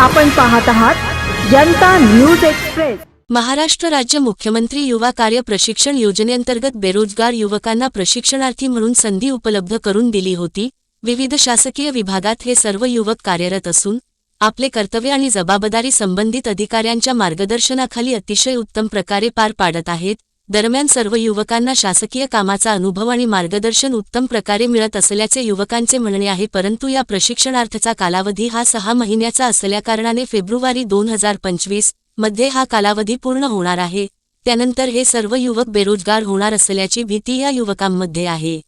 आपण पाहत आहात जनता न्यूज एक्सप्रेस. महाराष्ट्र राज्य मुख्यमंत्री युवा कार्य प्रशिक्षण योजनेअंतर्गत बेरोजगार युवकांना प्रशिक्षणार्थी म्हणून संधी उपलब्ध करून दिली होती. विविध शासकीय विभागात हे सर्व युवक कार्यरत असून आपले कर्तव्य आणि जबाबदारी संबंधित अधिकाऱ्यांच्या मार्गदर्शनाखाली अतिशय उत्तम प्रकारे पार पाडत आहेत. दरम्यान सर्व युवकांना शासकीय कामाचा अनुभव आणि मार्गदर्शन उत्तम प्रकारे मिळत असल्याचे युवकांचे म्हणणे आहे परंतु या प्रशिक्षणार्थचा कालावधी हा सहा महिन्याचा असल्याकारणाने फेब्रुवारी दोन हजार पंचवीसमध्ये हा कालावधी पूर्ण होणार आहे. त्यानंतर हे सर्व युवक बेरोजगार होणार असल्याची भीती या युवकांमध्ये आहे.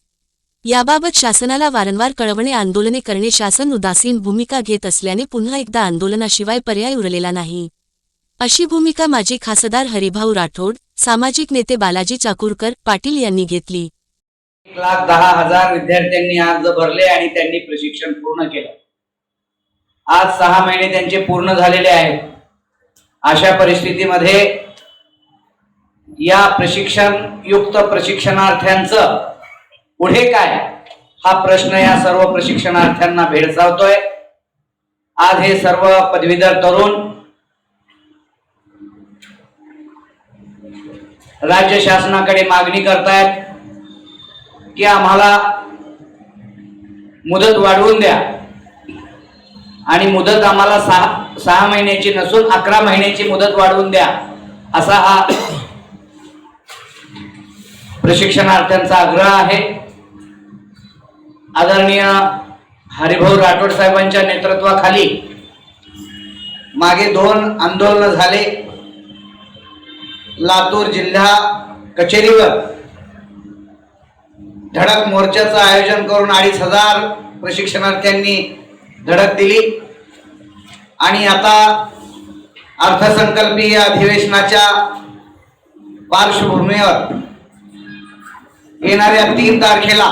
याबाबत शासनाला वारंवार कळवणे आंदोलने करणे शासन उदासीन भूमिका घेत असल्याने पुन्हा एकदा आंदोलनाशिवाय पर्याय उरलेला नाही. अशी भूमिका माजी खासदार हरिभाऊ राठोड सामाजिक नेते बालाजी चाकूरकर पाटील यांनी घेतली. एक लाख दहा हजार विद्यार्थ्यांनी अर्ज भरले आणि त्यांनी प्रशिक्षण पूर्ण केलं. आज सहा महिने त्यांचे पूर्ण झालेले आहेत. अशा परिस्थितीमध्ये या प्रशिक्षण युक्त प्रशिक्षणार्थ्यांचं पुढे काय? हा प्रश्न या सर्व प्रशिक्षणार्थ्यांना भेडसावतोय. आज हे सर्व पदवीधर तरुण राज्य शासनाकडे मागणी करतायत की आम्हाला मुदत वाढवून द्या. आणि मुदत आम्हाला सहा सहा महिन्याची नसून अकरा महिन्याची मुदत वाढवून द्या असा हा प्रशिक्षणार्थ्यांचा आग्रह आहे. आदरणीय हरिभाऊ राठोड साहेबांच्या नेतृत्वाखाली मागे दोन आंदोलन झाले. लातूर जिल्हा कचेरीवर धडक मोर्चाचं आयोजन करून अडीच हजार प्रशिक्षणार्थ्यांनी धडक दिली. आणि आता अर्थसंकल्पीय अधिवेशनाच्या पार्श्वभूमीवर येणाऱ्या तीन तारखेला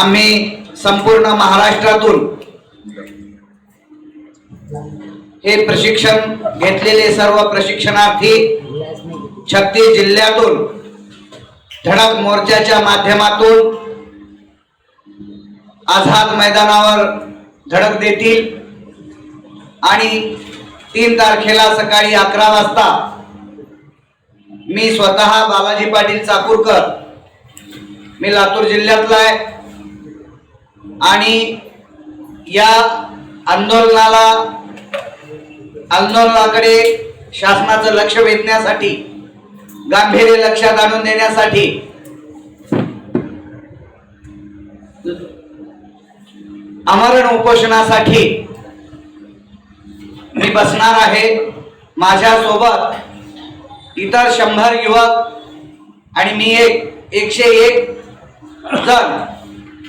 आम्ही संपूर्ण महाराष्ट्रातून हे प्रशिक्षण घेतलेले सर्व प्रशिक्षणार्थी छत्तीस जिल्ह्यातून धडक मोर्चाच्या माध्यमातून आझाद मैदानावर धडक देतील. आणि तीन तारखेला सकाळी अकरा वाजता मी स्वतः बालाजी पाटील चाकूरकर मी लातूर जिल्ह्यातला आहे. आणि या आंदोलनाला आंदोलनाकडे शासनाचं लक्ष वेधण्यासाठी गांभीर्य लक्षात आणून देण्यासाठी आमरण उपोषणासाठी मी बसणार आहे. माझ्या सोबत इतर शंभर युवक आणि मी एक एकशे एक जण.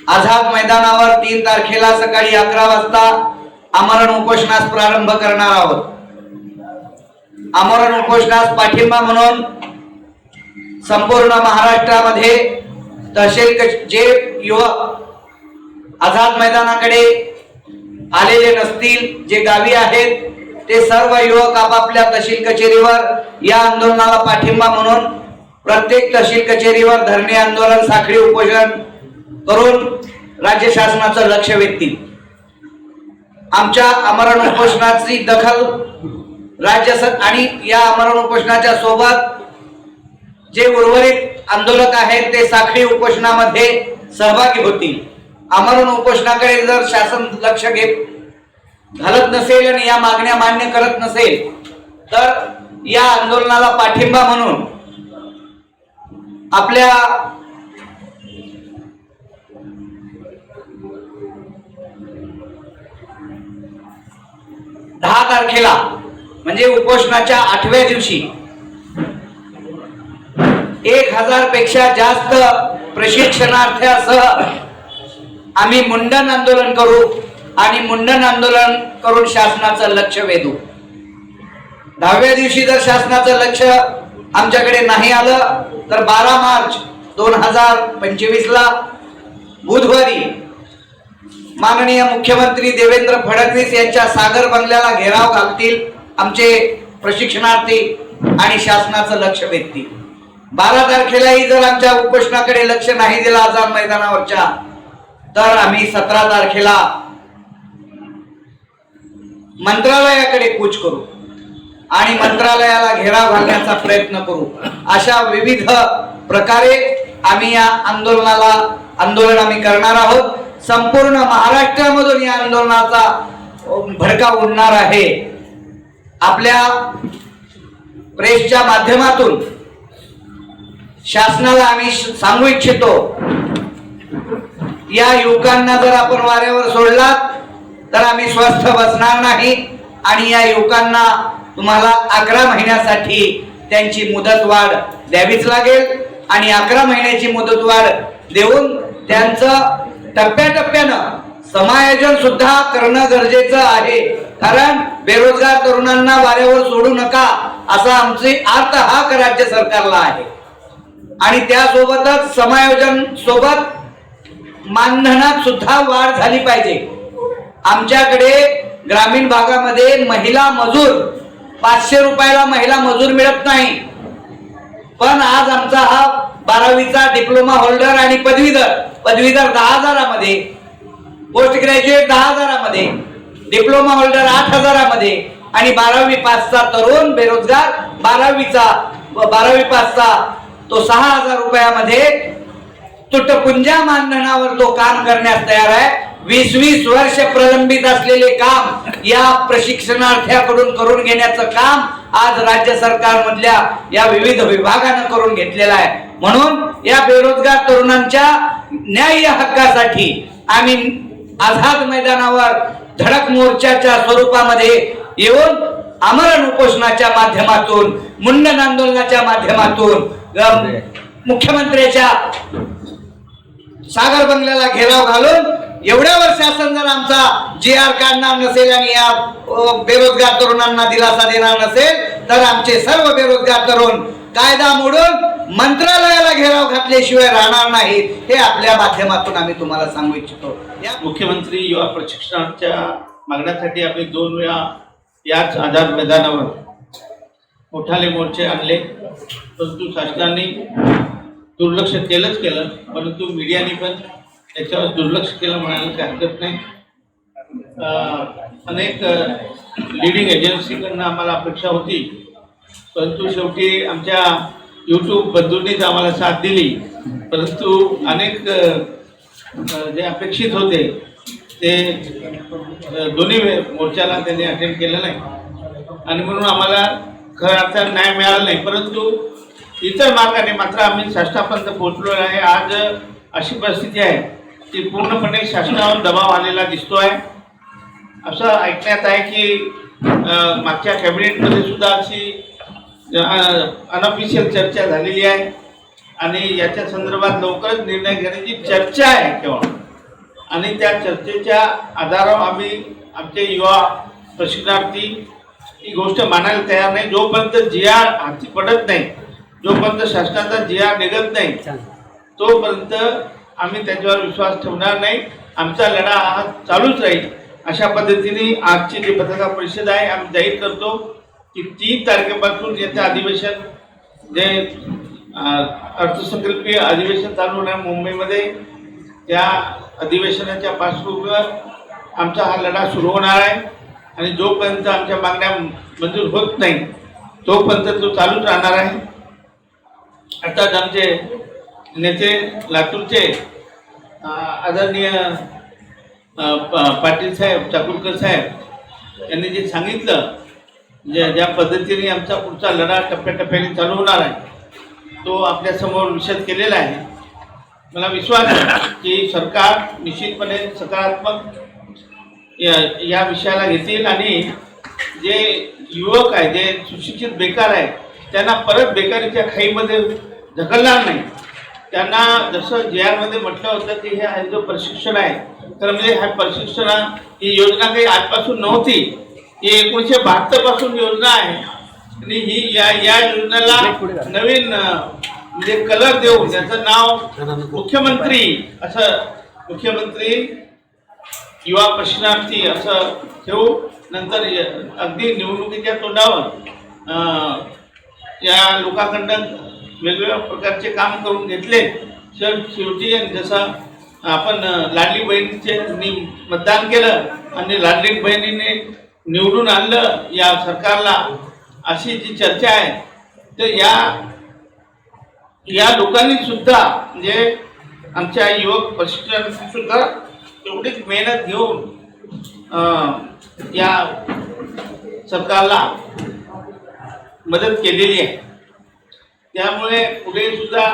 आझाद मैदानावर तीन तारखेला सकाळी अकरा वाजता आमरण उपोषणास प्रारंभ करणार आहोत. आमरण उपोषणास पाठिंबा म्हणून संपूर्ण महाराष्ट्रामध्ये तहसील कच- जे युवक आझाद मैदानाकडे आलेले नसतील जे गावी आहेत ते सर्व युवक आपापल्या तहसील कचेरीवर या आंदोलनाला पाठिंबा म्हणून प्रत्येक तहसील कचेरीवर धरणे आंदोलन साखळी उपोषण करून राज्य शासनाचं लक्ष वेधतील. आमच्या आमरण उपोषणाची दखल राज्य आणि या आमरण उपोषणाच्या सोबत जे उर्वरित आंदोलक आहेत ते साखळी उपोषणामध्ये सहभागी होतील. आमरण उपोषणाकडे जर शासन लक्ष घेत घालत नसेल आणि या मागण्या मान्य करत नसेल तर या आंदोलनाला पाठिंबा म्हणून आपल्या दहा तारखेला म्हणजे उपोषणाच्या आठव्या दिवशी. एक हजारपेक्षा जास्त प्रशिक्षणार्थ्यासह आम्ही मुंडन आंदोलन करू आणि मुंडन आंदोलन करून शासनाचं लक्ष वेधू. दहाव्या दिवशी जर शासनाचं लक्ष आमच्याकडे नाही आलं तर बारा मार्च दोन हजार पंचवीस ला बुधवारी माननीय मुख्यमंत्री देवेंद्र फडणवीस यांच्या सागर बंगल्याला घेराव घालतील आमचे प्रशिक्षणार्थी आणि शासनाचं लक्ष वेधतील. बारा तारखेलाही जर आमच्या उपोषणाकडे लक्ष नाही दिलं आझाद मैदानावरच्या तर आम्ही सतरा तारखेला मंत्रालयाकडे कूच करू आणि मंत्रालयाला घेराव घालण्याचा प्रयत्न करू. अशा विविध प्रकारे आम्ही या आंदोलनाला आंदोलन आम्ही करणार आहोत. संपूर्ण महाराष्ट्रामधून या आंदोलनाचा भडका उडणार आहे. आपल्या प्रेसच्या माध्यमातून शासनाला आम्ही श- सांगू इच्छितो या युवकांना जर आपण वाऱ्यावर सोडलात तर आम्ही स्वस्थ बसणार नाही आणि या युवकांना तुम्हाला अकरा महिन्यासाठी त्यांची मुदतवाढ द्यावीच लागेल आणि अकरा महिन्याची मुदतवाढ देऊन त्यांचं टप्प्याटप्प्यानं समायोजन सुद्धा करणं गरजेचं आहे. कारण बेरोजगार तरुणांना वाऱ्यावर सोडू नका असा आमची अर्थ हाक राज्य सरकारला आहे. आणि त्यासोबतच समायोजन सोबत मानधनात सुद्धा वाढ झाली पाहिजे. आमच्याकडे ग्रामीण भागामध्ये महिला मजूर पाचशे रुपयाला महिला मजूर मिळत नाही. पण आज आमचा हा बारावीचा डिप्लोमा होल्डर आणि पदवीधर. पदवीधर दहा हजारामध्ये. पोस्ट ग्रॅज्युएट दहा हजारामध्ये. डिप्लोमा होल्डर आठ हजारामध्ये. आणि बारावी पासचा तरुण बेरोजगार बारावीचा बारावी पासचा तो सहा हजार रुपयामध्ये तुटपुंजा मानधनावर तो काम करण्यास तयार आहे. वीस वीस वर्ष प्रलंबित असलेले काम या प्रशिक्षणार्थ्याकडून करून घेण्याचं काम आज राज्य सरकारमधल्या या विविध विभागानं करून घेतलेलं आहे. म्हणून या बेरोजगार तरुणांच्या न्याय्य हक्कासाठी आम्ही आझाद मैदानावर धडक मोर्चाच्या स्वरूपामध्ये येऊन आमरण उपोषणाच्या माध्यमातून मुंडन आंदोलनाच्या माध्यमातून मुख्यमंत्र्यांच्या मुख्यमंत्र्याच्या सागर बंगल्याला घेराव घालून एवढ्यावर शासन जर आमचा जी आर काढणार नसेल आणि या बेरोजगार तरुणांना दिलासा देणार नसेल तर आमचे सर्व बेरोजगार तरुण कायदा मोडून मंत्रालयाला घेराव घातल्याशिवाय राहणार नाहीत हे आपल्या माध्यमातून आम्ही तुम्हाला सांगू इच्छितो. या मुख्यमंत्री युवा प्रशिक्षणाच्या मागण्यासाठी आम्ही दोन वेळा याच आझाद मैदानावर मोठाले मोर्चे आणले. परंतु शासनाने दुर्लक्ष केलंच केलं परंतु मीडियाने पण त्याच्यावर दुर्लक्ष केलं म्हणायला काही हरकत नाही. अनेक लिडिंग एजन्सीकडनं आम्हाला अपेक्षा होती. परंतु शेवटी आमच्या यूट्यूब बंधूंनीच आम्हाला साथ दिली. परंतु अनेक जे अपेक्षित होते ते दोन्ही मोर्चाला त्यांनी अटेंड केलं नाही. आणि म्हणून आम्हाला खरं अर्थात न्याय मिळाला नाही. परंतु इतर मार्गाने मात्र आम्ही शासनापर्यंत पोहोचलो आहे. आज अशी परिस्थिती आहे की पूर्णपणे शासनावर दबाव आलेला दिसतो आहे असं ऐकण्यात आहे की मागच्या कॅबिनेटमध्ये सुद्धा अशी अनऑफिशियल चर्चा झालेली आहे. आणि याच्या संदर्भात लवकरच निर्णय घेण्याची चर्चा आहे केवळ आणि त्या चर्चेच्या आधारावर आम्ही आमचे युवा प्रशिक्षणार्थी ही गोष्ट मानायला तयार नाही. जोपर्यंत जी आर हाती पडत नाही जोपर्यंत शासनाचा जी आर निघत नाही तोपर्यंत आम्ही त्याच्यावर विश्वास ठेवणार नाही. आमचा लढा हा चालूच राहील. अशा पद्धतीने आजची जी पत्रकार परिषद आहे आम्ही जाहीर करतो. की तीन तारखेपासून येत्या अधिवेशन जे अर्थसंकल्पीय अधिवेशन चालू होणार मुंबईमध्ये त्या अधिवेशनाच्या पार्श्वभूमीवर आमचा हा लढा सुरू होणार आहे. आणि जोपर्यंत आमच्या मागण्या मंजूर होत नाही तोपर्यंत तो चालूच राहणार आहे. अर्थात आमचे नेते लातूरचे आदरणीय पाटील साहेब चाकूरकर साहेब यांनी जे सांगितलं जे ज्या पद्धतीने आमचा पुढचा लढा टप्प्याटप्प्याने चालू होणार आहे तो आपल्यासमोर विषद केलेला आहे. मला विश्वास आहे की सरकार निश्चितपणे सकारात्मक या या विषयाला घेतील आणि जे युवक आहे जे सुशिक्षित बेकार आहे त्यांना परत बेकारीच्या खाईमध्ये ढकलणार नाही. त्यांना जसं जे आरमध्ये म्हटलं होतं की हे हा जो प्रशिक्षण आहे तर म्हणजे हा प्रशिक्षणा ही योजना काही आजपासून नव्हती. ही एकोणीसशे बहात्तरपासून योजना आहे. आणि ही या या योजनेला नवीन म्हणजे कलर देऊन त्याचं नाव मुख्यमंत्री असं मुख्यमंत्री युवा प्रशिक्षणार्थी असं ठेवू. नंतर अगदी निवडणुकीच्या तोंडावर या लोकांकडनं वेगवेगळ्या प्रकारचे काम करून घेतले. शेव शेवटी जसं आपण लाडली बहिणीचे मतदान केलं आणि लाडली बहिणीने निवडून आणलं या सरकारला अशी जी चर्चा आहे तर या या लोकांनी सुद्धा म्हणजे आमच्या युवक प्रशिक्षण सुद्धा तेवढीच मेहनत घेऊन या सरकारला मदत केलेली आहे. त्यामुळे पुढे सुद्धा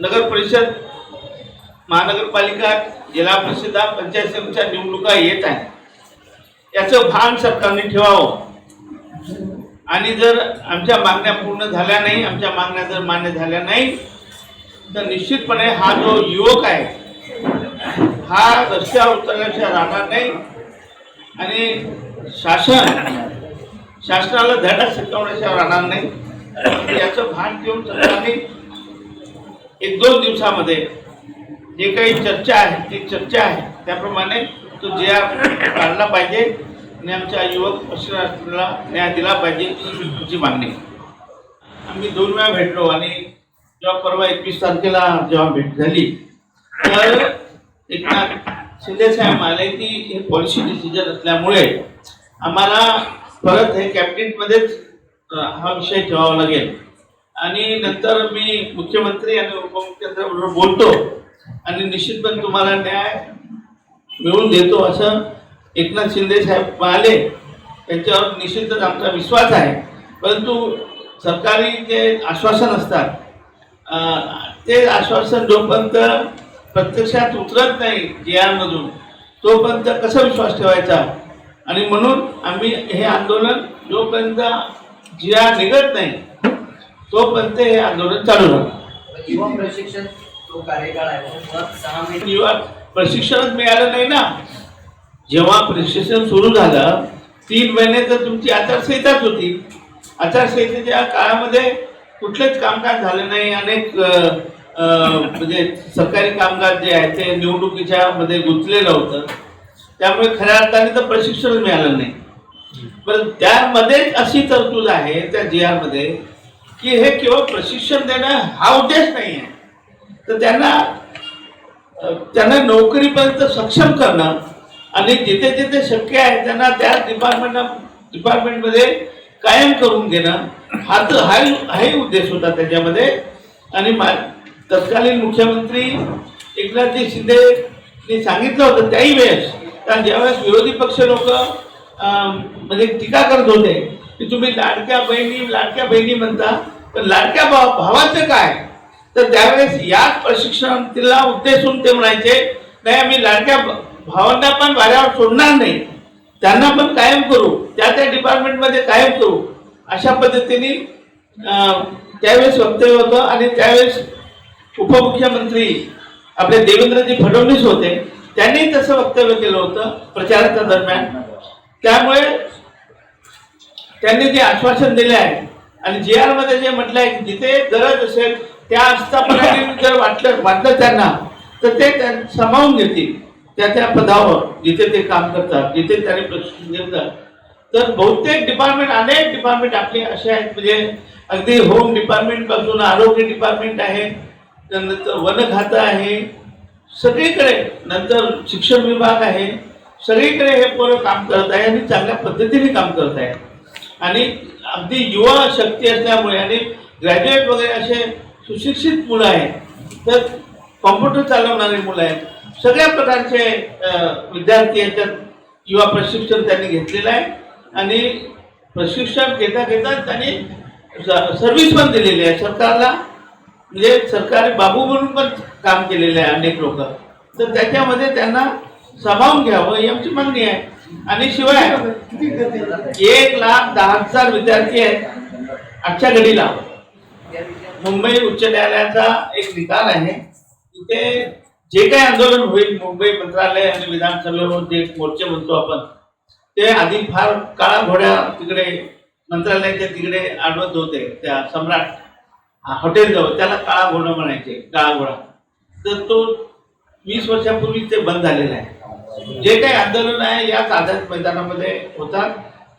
नगर परिषद महानगरपालिका जिल्हा परिषदा पंचायत समितीच्या निवडणुका येत आहेत. याचं भान सरकारने ठेवावं. आणि जर आमच्या मागण्या पूर्ण झाल्या नाही आमच्या मागण्या जर मान्य झाल्या नाही तर निश्चितपणे हा जो युवक आहे हा रस्त्यावर उतरल्याशिवाय राहणार नाही. आणि शासन शासनाला धडा शिकवण्याशिवाय राहणार नाही. याचं भान ठेवून सरकारने एक दोन दिवसामध्ये जे काही चर्चा आहे ती चर्चा आहे त्याप्रमाणे तो जे काढला पाहिजे आणि आमच्या युवक प्रशिक्षणार्थीला न्याय दिला पाहिजे तुमची आमची मागणी. आम्ही दोन वेळा भेटलो आणि जेव्हा परवा एकवीस तारखेला जेव्हा भेट झाली तर एकनाथ शिंदे साहेब म्हणाले की हे पॉलिसी डिसिजन असल्यामुळे आम्हाला परत हे कॅबिनेटमध्येच हा विषय ठेवावा लागेल. आणि नंतर मी मुख्यमंत्री आणि उपमुख्यमंत्र्यांबरोबर बोलतो आणि निश्चितपणे तुम्हाला न्याय मिळवून देतो असं एकनाथ शिंदे साहेब म्हणाले त्यांच्यावर निश्चितच आमचा विश्वास आहे. परंतु सरकारी जे आश्वासन असतात ते आश्वासन जोपर्यंत प्रत्यक्षात उतरत नाही जे आरमधून तोपर्यंत कसा विश्वास ठेवायचा? आणि म्हणून आम्ही हे आंदोलन जोपर्यंत जी आर निघत नाही तोपर्यंत हे आंदोलन चालू राहणार युवा प्रशिक्षण जो कार्यकाळ आहे तो युवा प्रशिक्षणच मिळालं नाही ना. जेव्हा प्रशिक्षण सुरू झालं तीन महिने तर तुमची आचारसंहिताच होती. आचारसंहितेच्या काळामध्ये कुठलेच कामकाज झालं नाही. अनेक म्हणजे सरकारी कामकाज जे आहे ते निवडणुकीच्या मध्ये गुंतलेलं होतं. त्यामुळे खऱ्या अर्थाने तर प्रशिक्षण मिळालं नाही. पण त्यामध्येच अशी तरतूद आहे त्या जी आरमध्ये की हे केवळ प्रशिक्षण देणं हा उद्देश नाही आहे तर त्यांना त्यांना नोकरीपर्यंत सक्षम करणं आणि जिथे जिथे शक्य आहे त्यांना त्या डिपार्टमेंट डिपार्टमेंटमध्ये कायम करून घेणं हा तर हाही हाही उद्देश होता त्याच्यामध्ये. आणि मा तत्कालीन मुख्यमंत्री एकनाथजी शिंदेनी सांगितलं होतं त्याही वेळेस कारण ज्यावेळेस विरोधी पक्ष लोक म्हणजे टीका करत होते की तुम्ही लाडक्या बहिणी लाडक्या बहिणी म्हणता पण लाडक्या भाव भावाचं काय? तर त्यावेळेस याच प्रशिक्षणार्थीला उद्देशून ते म्हणायचे नाही आम्ही लाडक्या भावांना पण वाऱ्यावर सोडणार नाही. त्यांना पण कायम करू. त्या त्या डिपार्टमेंटमध्ये कायम करू. अशा पद्धतीने त्यावेळेस वक्तव्य होतं आणि त्यावेळेस उपमुख्यमंत्री आपले देवेंद्रजी फडणवीस होते. त्यांनी तसं वक्तव्य केलं होतं प्रचाराच्या दरम्यान. त्यामुळे त्यांनी जे आश्वासन दिले आहे आणि जे आरमध्ये जे म्हटलं की जिथे गरज असेल त्या आस्थापनाने जर वाटलं वाटलं त्यांना तर ते त्यां- सामावून घेतील. त्या त्या पदावर जिथे ते काम करतात जिथे त्याने प्रशिक्षण घेतात तर बहुतेक डिपार्टमेंट अनेक डिपार्टमेंट आपले असे आहेत म्हणजे अगदी होम डिपार्टमेंटपासून आरोग्य डिपार्टमेंट आहे त्यानंतर वन खातं आहे. सगळीकडे नंतर शिक्षण विभाग आहे. सगळीकडे हे पोरं काम करत आहे आणि चांगल्या पद्धतीने काम करत आहे आणि अगदी युवा शक्ती असल्यामुळे आणि ग्रॅज्युएट वगैरे असे सुशिक्षित मुलं आहेत. तर कॉम्प्युटर चालवणारी मुलं आहेत. सगळ्या प्रकारचे विद्यार्थी याच्यात युवा प्रशिक्षण त्यांनी घेतलेलं आहे. आणि प्रशिक्षण घेता घेता त्यांनी सर्व्हिस पण दिलेली आहे. सरकारला म्हणजे सरकारी बाबू म्हणून पण काम केलेलं आहे अनेक लोक. तर त्याच्यामध्ये त्यांना सामावून घ्यावं ही आमची मागणी आहे. आणि शिवाय एक लाख दहा हजार विद्यार्थी आहेत आजच्या घडीला. मुंबई उच्च न्यायालयाचा एक निकाल आहे. तिथे जे काही आंदोलन होईल मुंबई मंत्रालय आणि विधानसभेवर जे मोर्चे म्हणतो आपण ते आधी फार काळा घोड्या तिकडे मंत्रालयाच्या तिकडे आढळत होते त्या सम्राट हॉटेल जवळ त्याला काळा घोडा म्हणायचे काळा घोडा तर तो वीस वर्षापूर्वी ते बंद झालेलं आहे. जे काही आंदोलन आहे याच आझाद मैदानामध्ये होतात.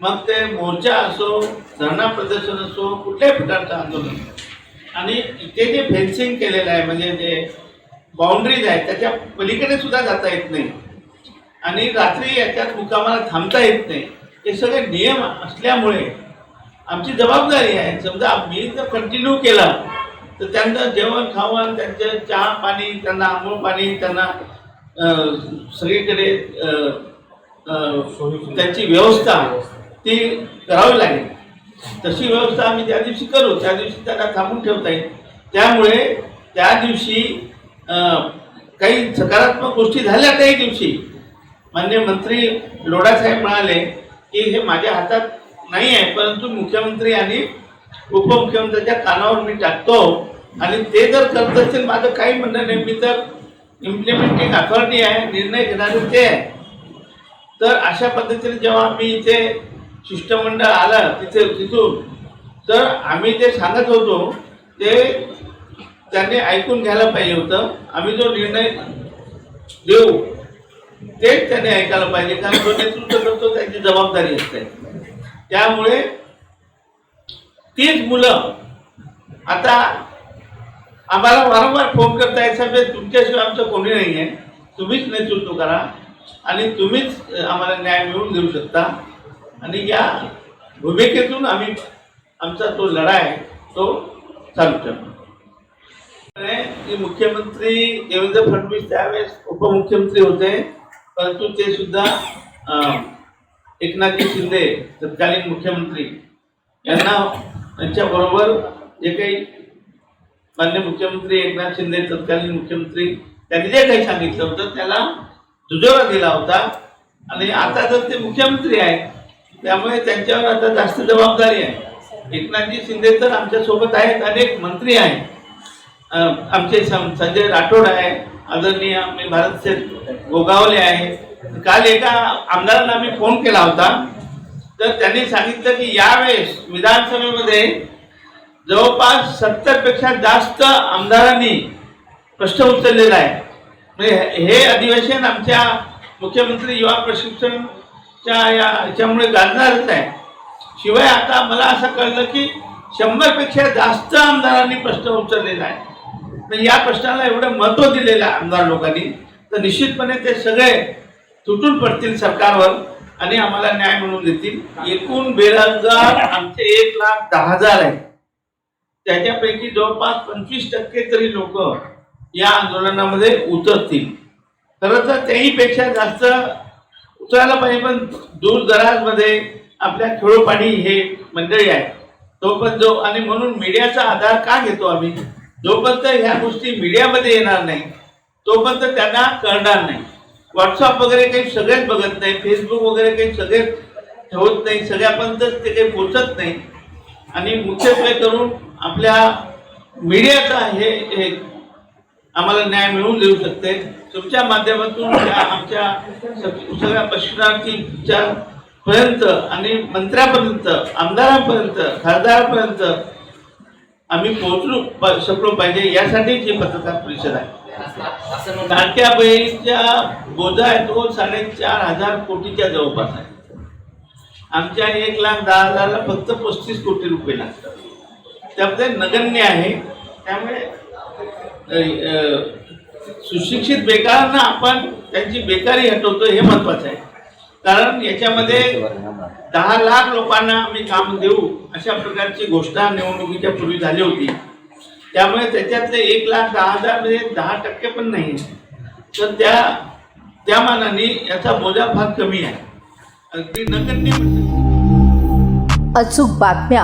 मग ते मोर्चा असो धरणा प्रदर्शन असो कुठल्याही प्रकारचं आंदोलन. आणि इथे जे फेन्सिंग केलेलं आहे म्हणजे जे बाउंड्रीज आहेत त्याच्या पलीकडे सुद्धा जाता येत नाही. आणि रात्री याच्यात मुकामाला थांबता येत नाही. हे सगळे नियम असल्यामुळे आमची जबाबदारी आहे. समजा मी जर कंटिन्यू केला तर त्यांचं जेवण खावण त्यांचं चहा पाणी त्यांना आंघोळ पाणी त्यांना सगळीकडे त्यांची व्यवस्था ती करावी लागेल. तशी व्यवस्था आम्ही त्या दिवशी करू. त्या दिवशी त्यांना थांबून ठेवता येईल. त्यामुळे त्या दिवशी काही सकारात्मक गोष्टी झाल्या त्याही दिवशी. मान्य मंत्री लोढासाहेब म्हणाले की हे माझ्या हातात नाही आहे परंतु मुख्यमंत्री आणि उपमुख्यमंत्र्यांच्या कानावर मी टाकतो आणि ते जर करत असतील माझं काही म्हणणं नाही मी तर इम्प्लिमेंटिंग अथॉरिटी आहे निर्णय घेणारे ते आहे. तर अशा पद्धतीने जेव्हा आम्ही इथे शिष्टमंडळ आलं तिथे तिथून. तर आम्ही जे सांगत होतो ते त्यांनी ऐकून घ्यायला पाहिजे होतं. आम्ही जो निर्णय देऊ तेच त्यांनी ऐकायला पाहिजे. कारण जो नेतृत्व करतो त्याची जबाबदारी असते. त्यामुळे तीच मुलं आता आम्हाला वारंवार फोन करतायत साहेब तुमच्याशिवाय आमचं कोणी नाही आहे तुम्हीच नेतृत्व करा आणि तुम्हीच आम्हाला न्याय मिळवून देऊ शकता. आणि या भूमिकेतून आम्ही आमचा तो लढा आहे तो चालू ठेवतो. की मुख्यमंत्री देवेंद्र फडणवीस त्यावेळेस उपमुख्यमंत्री होते परंतु ते सुद्धा एकनाथजी शिंदे तत्कालीन मुख्यमंत्री यांना त्यांच्याबरोबर जे काही मान्य मुख्यमंत्री एकनाथ शिंदे तत्कालीन मुख्यमंत्री त्यांनी जे काही सांगितलं होतं त्याला दुजोरा दिला होता. आणि आता जर ते मुख्यमंत्री आहेत त्यामुळे त्यांच्यावर आता जास्त जबाबदारी आहे. एकनाथजी शिंदे तर आमच्यासोबत आहेत अनेक मंत्री आहेत. आमचे सं- संजय राठोड आहे आदरणीय आम्ही भारत गोगावले आहे. काल एका आमदारांना आम्ही फोन केला होता. तर त्यांनी सांगितलं की यावेळेस विधानसभेमध्ये जवळपास सत्तरपेक्षा जास्त आमदारांनी प्रश्न उचललेला आहे. म्हणजे हे- हे अधिवेशन आमच्या मुख्यमंत्री युवा प्रशिक्षण या याच्यामुळे गाजणारच आहे. शिवाय आता मला असं कळलं की शंभरपेक्षा जास्त आमदारांनी प्रश्न उचललेला आहे. तर या प्रश्नाला एवढं महत्त्व दिलेलं आहे आमदार लोकांनी. तर निश्चितपणे ते सगळे तुटून पडतील सरकारवर आणि आम्हाला न्याय मिळवून देतील. एकूण बेरोजगार आमचे एक लाख दहा हजार आहे त्याच्यापैकी जवळपास पंचवीस टक्के तरी लोक या आंदोलनामध्ये उतरतील. खरं तर त्याहीपेक्षा जास्त उतरायला पाहिजे पण दूर दराजमध्ये आपल्या खेळोपाणी हे मंडळी आहे तो पण जो आणि म्हणून मीडियाचा आधार का घेतो आम्ही? जोपर्यंत ह्या गोष्टी मीडियामध्ये येणार नाही तोपर्यंत त्यांना कळणार नाही. व्हॉट्सअप वगैरे काही सगळेच बघत नाही फेसबुक वगैरे काही सगळेच ठेवत नाही सगळ्यापर्यंतच ते काही पोचत नाही. आणि मुख्यत्वे करून आपल्या मीडियाचा हे हे आम्हाला न्याय मिळवून देऊ शकते. तुमच्या माध्यमातून आमच्या सगळ्या प्रशिक्षणार्थीच्या पर्यंत आणि मंत्र्यापर्यंत आमदारांपर्यंत खासदारापर्यंत आम्ही पोहोचलो शकलो पाहिजे यासाठीच ही पत्रकार परिषद आहे. असं म्हणतात लाडक्या बोजा आहे तो साडेचार हजार कोटीच्या जवळपास आहे. आमच्या एक लाख दहा हजारला फक्त पस्तीस कोटी रुपये लागतात. त्यामध्ये नगण्य आहे. त्यामुळे सुशिक्षित बेकारांना आपण त्यांची बेकारी हटवतो हे महत्वाचं आहे. कारण याच्यामध्ये दहा लाख लोकांना आम्ही काम देऊ अशा प्रकारची घोषणा निवडणुकीच्या पूर्वी झाली होती. त्यामुळे त्याच्यातले एक लाख दहा हजारमध्ये म्हणजे दहा टक्के पण नाही. तर त्या त्या मानाने याचा बोजा फार कमी आहे. अगदी नगण्य म्हणजे. अचूक बातम्या